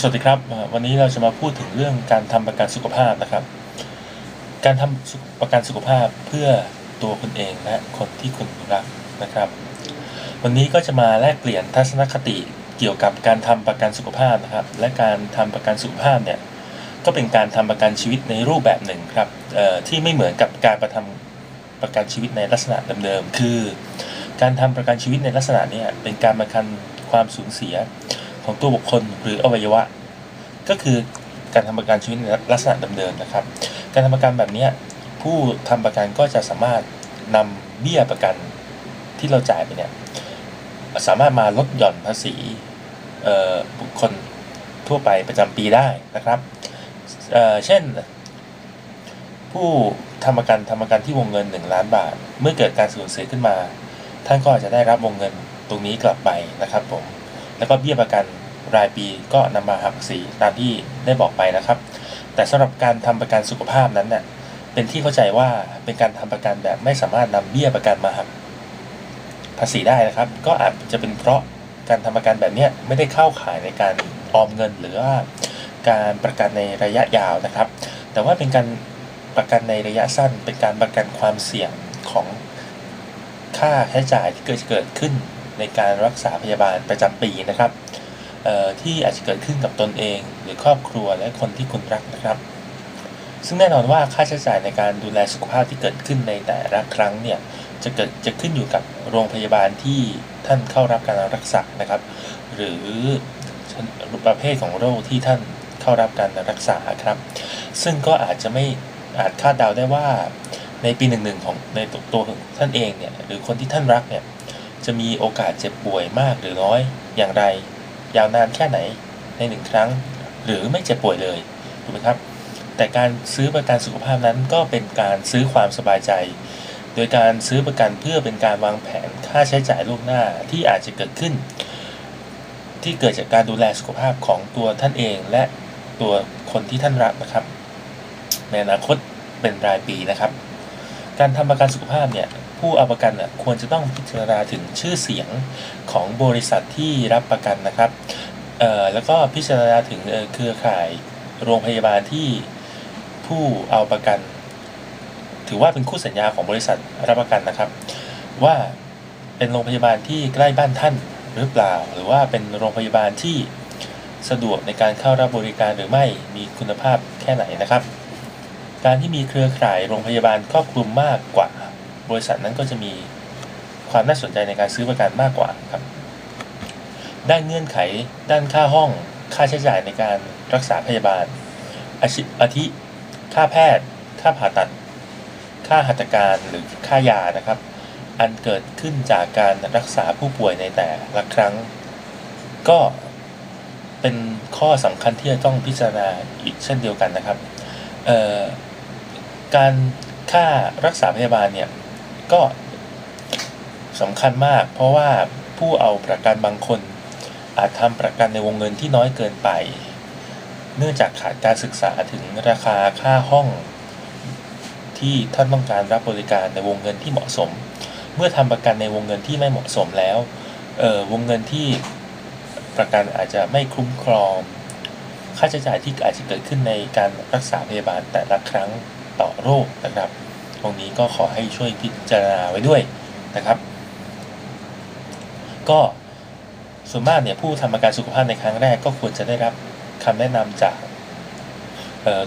สวัสดีครับ วันนี้เราจะมาพูดถึงเรื่องการทำประกันสุขภาพนะครับ การทำสุขประกันสุขภาพเพื่อตัวคุณเองและคนที่คุณรักนะครับ วันนี้ก็จะมาแลกเปลี่ยนทัศนคติเกี่ยวกับการทำประกันสุขภาพนะครับ และการทำประกันสุขภาพเนี่ยก็เป็นการทำประกันชีวิตในรูปแบบหนึ่งครับที่ไม่เหมือนกับการประทำประกันชีวิตในลักษณะเดิมๆคือ การทำประกันชีวิตในลักษณะเนี้เป็นการประกันความสูญเสีย ของตัวบุคคลหรืออวัยวะ ก็คือการทำประกันชีวิตในลักษณะเดิมๆนะครับ การทำประกันแบบนี้ผู้ทำประกันก็จะสามารถนำเบี้ยประกันที่เราจ่ายไปเนี่ยสามารถมาลดหย่อนภาษีบุคคลทั่วไปประจำปีได้นะครับเเช่น ผู้ทำประกันทำประกันที่วงเงิน 1 ล้านบาท เมื่อเกิดการสูญเสียขึ้นมา ท่านก็อาจจะได้รับวงเงินตรงนี้กลับไปนะครับผม แล้วก็เบี้ยประกันรายปีก็นำมาหักภาษีตามที่ได้บอกไปนะครับ แต่สำหรับการทำประกันสุขภาพนั้นเนี่ยเป็นที่เข้าใจว่าเป็นการทำประกันแบบไม่สามารถนำเบี้ยประกันมาหักภาษีได้นะครับ ก็อาจจะเป็นเพราะการทำประกันแบบนี้ไม่ได้เข้าข่ายในการออมเงิน หรือว่าการประกันในระยะยาวนะครับ แต่ว่าเป็นการประกันในระยะสั้น เป็นการประกันความเสี่ยงของค่าใช้จ่ายที่เกิดเกิดขึ้น ในการรักษาพยาบาลประจำปีนะครับที่อาจจะเกิดขึ้นกับตนเอง หรือครอบครัวและคนที่คุณรักนะครับ ซึ่งแน่นอนว่าค่าใช้จ่ายในการดูแลสุขภาพที่เกิดขึ้นในแต่ละครั้งเนี่ยจะเกิดจะขึ้นอยู่กับโรงพยาบาลที่ท่านเข้ารับการรักษานะครับ หรือประเภทของโรคที่ท่านเข้ารับการรักษาครับ ซึ่งก็อาจจะไม่อาจคาดเดาได้ว่าในปีหนึ่งหนึ่งของในตัวตัวของท่านเองเนี่ยหรือคนที่ท่านรักเนี่ย จะมีโอกาสเจ็บป่วยมากหรือน้อย อย่างไร ยาวนานแค่ไหนในหนึ่งครั้ง หรือไม่เจ็บป่วยเลยถูกไหมครับ แต่การซื้อประกันสุขภาพนั้นก็เป็นการซื้อความสบายใจ โดยการซื้อประกันเพื่อเป็นการวางแผนค่าใช้จ่ายล่วงหน้าที่อาจจะเกิดขึ้น ที่เกิดจากการดูแลสุขภาพของตัวท่านเองและตัวคนที่ท่านรักนะครับ ในอนาคตเป็นรายปีนะครับ การทำประกันสุขภาพเนี่ย ผู้เอาประกันควรจะต้องพิจารณาถึงชื่อเสียงของบริษัทที่รับประกันนะครับแล้วก็พิจารณาถึงเครือข่ายโรงพยาบาลที่ผู้เอาประกัน ถือว่าเป็นคู่สัญญาของบริษัทรับประกันนะครับ ว่าเป็นโรงพยาบาลที่ใกล้บ้านท่านหรือเปล่า หรือว่าเป็นโรงพยาบาลที่สะดวกในการเข้ารับบริการหรือไม่มีคุณภาพแค่ไหนนะครับ การที่มีเครือข่ายโรงพยาบาลครอบคลุมมากกว่า บริษัทนั้นก็จะมีความน่าสนใจในการซื้อประกันมากกว่าครับ ด้านเงื่อนไข ด้านค่าห้อง ค่าใช้จ่ายในการรักษาพยาบาลอาชิอาทิ ค่าแพทย์ ค่าผ่าตัด ค่าหัตถการหรือค่ายานะครับ อันเกิดขึ้นจากการรักษาผู้ป่วยในแต่ละครั้ง ก็เป็นข้อสำคัญที่จะต้องพิจารณาอีกเช่นเดียวกันนะครับ การค่ารักษาพยาบาลเนี่ย ก็สำคัญมาก เพราะว่าผู้เอาประกันบางคน อาจทำประกันในวงเงินที่น้อยเกินไป เนื่องจากขาดการศึกษาถึงราคาค่าห้อง ที่ท่านต้องการรับบริการในวงเงินที่เหมาะสม เมื่อทำประกันในวงเงินที่ไม่เหมาะสมแล้วออวงเงินที่ประกันอาจจะไม่คุ้มครอง ค่าใช้จ่ายที่อาจจะเกิดขึ้นในการรักษาพยาบาลแต่ละครั้งต่อโรคนะครับ ตรงนี้ก็ขอให้ช่วยพิจารณาไว้ด้วยนะครับ ก็ส่วนมากเนี่ยผู้ทำประกันสุขภาพในครั้งแรกก็ควรจะได้รับคำแนะนำจาก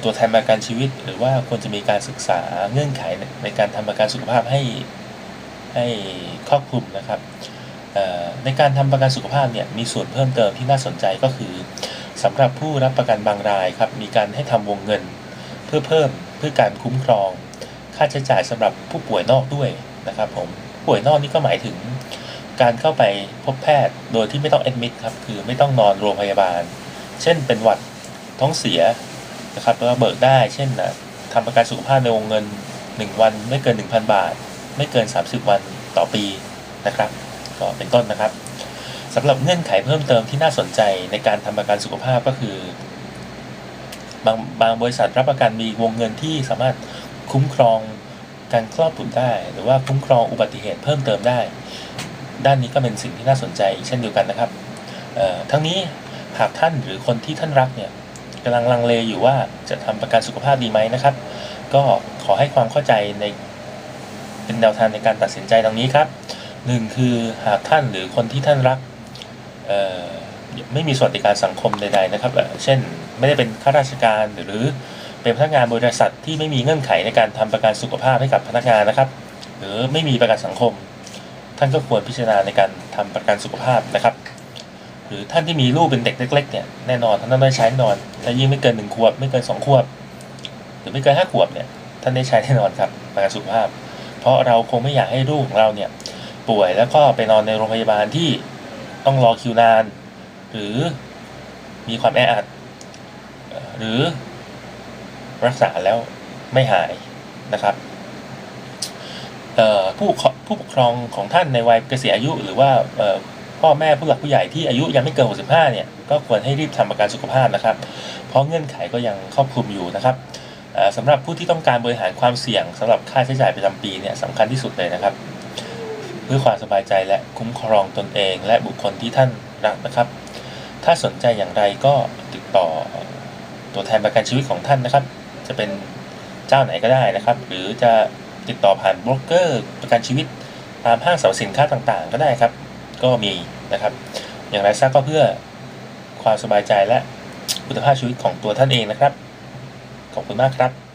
ตัวแทนประกันชีวิต หรือว่าควรจะมีการศึกษาเงื่อนไขในการทำประกันสุขภาพให้ให้ครอบคลุมนะครับในการทำประกันสุขภาพเนี่ยมีส่วนเพิ่มเติมที่น่าสนใจก็คือสำหรับผู้รับประกันบางรายครับมีการให้ทำวงเงิน เพื่อเพิ่มเพื่อการคุ้มครอง ค่าใช้จ่ายสำหรับผู้ป่วยนอกด้วยนะครับผมป่วยนอกนี่ก็หมายถึงการเข้าไปพบแพทย์โดยที่ไม่ต้องแอดมิดครับคือไม่ต้องนอนโรงพยาบาล เช่นเป็นหวัดท้องเสียนะครับแล้วก็เบิกได้เช่นนะทำประกันสุขภาพในวงเงิน 1 วันไม่เกิน 1,000 บาท ไม่เกิน 30 วันต่อปีนะครับ ก็เป็นต้นนะครับสำหรับเงื่อนไขเพิ่มเติมที่น่าสนใจในการทำประกันสุขภาพก็คือบางบางบริษัทรับประกันมีวงเงินที่สามารถ คุ้มครองการคลอดบุตรได้ หรือว่าคุ้มครองอุบัติเหตุเพิ่มเติมได้ ด้านนี้ก็เป็นสิ่งที่น่าสนใจเช่นเดียวกันนะครับทั้งนี้หากท่านหรือคนที่ท่านรักเนี่ยกำลังลังเลอยู่ว่าจะทำประกันสุขภาพดีไหมนะครับ ก็ขอให้ความเข้าใจในเป็นแนวทางในการตัดสินใจดังนี้ครับหนึ่งคือหากท่านหรือคนที่ท่านรักไม่มีสวัสดิการสังคมใดๆนะครับ เช่นไม่ได้เป็นข้าราชการหรือ เป็นพนักงานบริษัทที่ไม่มีเงื่อนไขในการทำประกันสุขภาพให้กับพนักงานนะครับ หรือไม่มีประกันสังคม ท่านก็ควรพิจารณาในการทำประกันสุขภาพนะครับ หรือท่านที่มีลูกเป็นเด็กเล็กๆเนี่ยแน่นอนท่านต้องได้ใช้นอนถ้ายิ่งไม่เกินหนึ่งขวบไม่เกินสองขวบ หรือไม่เกินห้าขวบเนี่ยท่านได้ใช้แน่นอนครับประกันสุขภาพ เพราะเราคงไม่อยากให้ลูกของเราเนี่ยป่วยแล้วก็ไปนอนในโรงพยาบาลที่ต้องรอคิวนาน หรือมีความแออัดหรือ รักษาแล้วไม่หายนะครับผู้ผู้ปกครองของท่านในวัยเกษียณอายุหรือว่าพ่อแม่ผู้หลักผู้ใหญ่ที่อายุยังไม่เกิน 65 เนี่ย ก็ควรให้รีบทำประกันสุขภาพนะครับ เพราะเงื่อนไขก็ยังครอบคลุมอยู่นะครับสำหรับผู้ที่ต้องการบริหารความเสี่ยงสำหรับค่าใช้จ่ายประจำปีเนี่ยสำคัญที่สุดเลยนะครับ เพื่อความสบายใจและคุ้มครองตนเอง และบุคคลที่ท่านรักนะครับ ถ้าสนใจอย่างไรก็ติดต่อตัวแทนประกันชีวิตของท่านนะครับ จะเป็นเจ้าไหนก็ได้นะครับ หรือจะติดต่อผ่านบล็อกเกอร์ประกันชีวิตตามห้างสรรพสินค้าต่างๆ ก็ได้ครับ ก็มีนะครับ อย่างไรซะก็เพื่อความสบายใจและคุณภาพชีวิตของตัวท่านเองนะครับ ขอบคุณมากครับ